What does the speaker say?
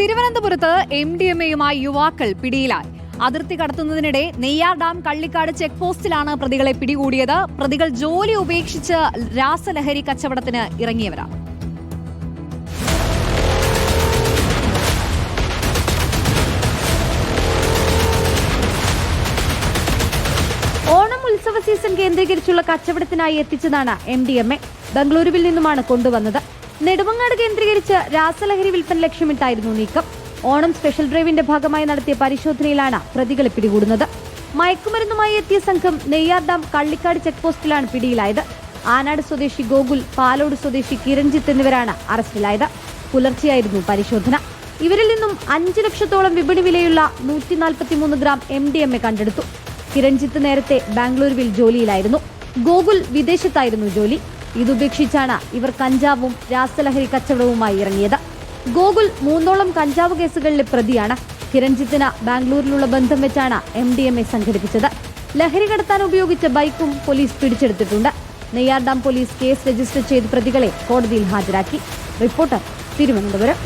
തിരുവനന്തപുരത്ത് M D M എയുമായി യുവാക്കൾ പിടിയിലായി. അതിർത്തി കടത്തുന്നതിനിടെ നെയ്യാർ ഡാം കള്ളിക്കാട് ചെക്ക് പോസ്റ്റിലാണ് പ്രതികളെ പിടികൂടിയത്. പ്രതികൾ ജോലി ഉപേക്ഷിച്ച് രാസലഹരി കച്ചവടത്തിന് ഇറങ്ങിയവരാണ്. ഓണം ഉത്സവ സീസൺ കേന്ദ്രീകരിച്ചുള്ള കച്ചവടത്തിനായി എത്തിച്ചതാണ് എം ഡി എം എ ബംഗളൂരുവിൽ നിന്നുമാണ് കൊണ്ടുവന്നത്. നെടുമങ്ങാട് കേന്ദ്രീകരിച്ച് രാസലഹരി വിൽപ്പന ലക്ഷ്യമിട്ടായിരുന്നു നീക്കം. ഓണം സ്പെഷ്യൽ ഡ്രൈവിന്റെ ഭാഗമായി നടത്തിയ പരിശോധനയിലാണ് പ്രതികളെ പിടികൂടുന്നത്. മയക്കുമരുന്നുമായി എത്തിയ സംഘം നെയ്യാർ ഡാം കള്ളിക്കാട് ചെക്ക് പോസ്റ്റിലാണ് പിടിയിലായത്. ആനാട് സ്വദേശി ഗോകുൽ പാലോട് സ്വദേശി കിരൺജിത്ത് എന്നിവരാണ് അറസ്റ്റിലായത്. പുലർച്ചെയായിരുന്നു പരിശോധന. ഇവരിൽ നിന്നും അഞ്ച് ലക്ഷത്തോളം വിപണി വിലയുള്ള നൂറ്റി നാൽപ്പത്തിമൂന്ന് gram M D M A കണ്ടെടുത്തു. കിരൺജിത്ത് നേരത്തെ ബാംഗ്ലൂരുവിൽ ജോലിയിലായിരുന്നു. ഗോകുൽ വിദേശത്തായിരുന്നു ജോലി. ഇതുപേക്ഷിച്ചാണ് ഇവർ കഞ്ചാവും രാസലഹരി കച്ചവടവുമായി ഇറങ്ങിയത്. ഗോകുൽ മൂന്നോളം കഞ്ചാവ് കേസുകളിലെ പ്രതിയാണ്. കിരൺജിത്തിന് ബാംഗ്ലൂരിലുള്ള ബന്ധം വെച്ചാണ് എം ഡി എം എ സംഘടിപ്പിച്ചത്. ലഹരി കടത്താൻ ഉപയോഗിച്ച ബൈക്കും പോലീസ് പിടിച്ചെടുത്തിട്ടുണ്ട്. Neyyar dam police case register ചെയ്ത് പ്രതികളെ കോടതിയിൽ ഹാജരാക്കി. റിപ്പോർട്ടർ തിരുവനന്തപുരം.